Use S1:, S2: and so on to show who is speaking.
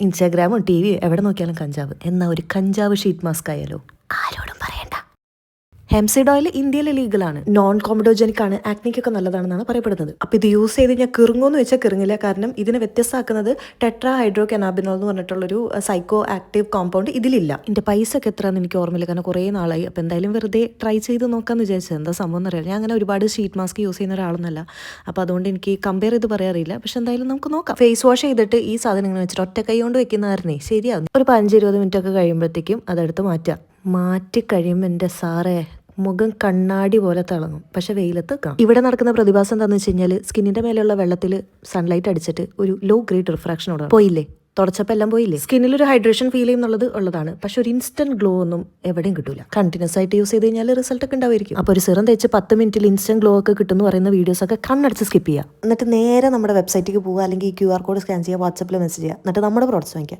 S1: ഇൻസ്റ്റാഗ്രാമും T വിയും എവിടെ നോക്കിയാലും കഞ്ചാവ്. എന്നാൽ ഒരു കഞ്ചാവ് ഷീറ്റ് മാസ്ക് ആയാലോ? ഹെംസിഡ് ഓയിൽ ഇന്ത്യയിലെ ലീഗലാണ്. നോൺ കോമഡോജനിക് ആണ്. ആക്നിക്കൊക്കെ നല്ലതാണെന്നാണ് പറയപ്പെടുന്നത്. അപ്പൊ ഇത് യൂസ് ചെയ്ത് ഞാൻ കിറുങ്ങോന്ന് വെച്ചാൽ കിറങ്ങില്ല. കാരണം ഇതിനെ വ്യത്യസ്തമാക്കുന്നത് ടെട്രാ ഹൈഡ്രോ കനാബിനോൾ എന്ന് പറഞ്ഞിട്ടുള്ളൊരു സൈക്കോ ആക്റ്റീവ് കോമ്പൗണ്ട് ഇതിലില്ല. എന്റെ പൈസ ഒക്കെ എത്രയാണെന്ന് എനിക്ക് ഓർമ്മയില്ല. കാരണം കുറേ നാളായി. അപ്പൊ എന്തായാലും വെറുതെ ട്രൈ ചെയ്ത് നോക്കാന്ന് വിചാരിച്ചത്. എന്താ സംഭവം എന്നറിയാം ഞാൻ അങ്ങനെ ഒരുപാട് ഷീറ്റ് മാസ്ക് യൂസ് ചെയ്യുന്ന ഒരാളൊന്നല്ല. അപ്പൊ അതുകൊണ്ട് എനിക്ക് കമ്പയർ ചെയ്ത് പറയാറില്ല പക്ഷെ എന്തായാലും നമുക്ക് നോക്കാം. ഫേസ് വാഷ് ചെയ്തിട്ട് ഈ സാധനം വെച്ചിട്ട് ഒറ്റ കൈ കൊണ്ട് വെക്കുന്നതായിരുന്നേ. ശരിയാവും ഒരു പതിനഞ്ച് ഇരുപത് മിനിറ്റ് ഒക്കെ കഴിയുമ്പോഴത്തേക്കും അതെടുത്ത് മാറ്റുക. മാറ്റി കഴിയുമ്പോൾ എന്റെ സാറേ മുഖം കണ്ണാടി പോലെ തിളങ്ങും. പക്ഷെ വെയിലത്ത് കാണും ഇവിടെ നടക്കുന്ന പ്രതിഭാസം എന്താണെന്ന് വെച്ച് കഴിഞ്ഞാൽ സ്കിന്നിന്റെ മേലെയുള്ള വെള്ളത്തിൽ സൺലൈറ്റ് അടിച്ചിട്ട് ഒരു ലോ ഗ്രേഡ് റിഫ്രാക്ഷൻ ഓടാണ്. പോയില്ലേ? തുടച്ചപ്പോൾ എല്ലാം പോയില്ലേ? സ്കിന്നിൽ ഒരു ഹൈഡ്രേഷൻ ഫീൽ ചെയ്യുന്നുള്ളത് ഉള്ളതാണ്. പക്ഷെ ഒരു ഇൻസ്റ്റന്റ് ഗ്ലോ ഒന്നും എവിടെയും കിട്ടില്ല കണ്ടിന്യൂസ് ആയിട്ട് യൂസ് ചെയ്ത് കഴിഞ്ഞാൽ റിസൾട്ട് ഒക്കെ ഉണ്ടായിരിക്കും അപ്പോൾ ഒരു സിറം തേച്ച് പത്ത് മിനിറ്റിൽ ഇൻസ്റ്റന്റ് ഗ്ലോ ഒക്കെ കിട്ടുന്നു പറയുന്ന വീഡിയോസ് ഒക്കെ കണ്ണടച്ച് സ്കിപ്പ് ചെയ്യുക എന്നിട്ട് നേരെ നമ്മുടെ വെബ്സൈറ്റിലേക്ക് പോകുക അല്ലെങ്കിൽ ഈ ക്യു ആർ കോഡ് സ്കാൻ ചെയ്യുക വാട്സപ്പിൽ മെസ്സേജ് ചെയ്യുക. എന്നിട്ട് നമ്മുടെ പ്രോഡക്റ്റ്സ് വാങ്ങിക്കുക.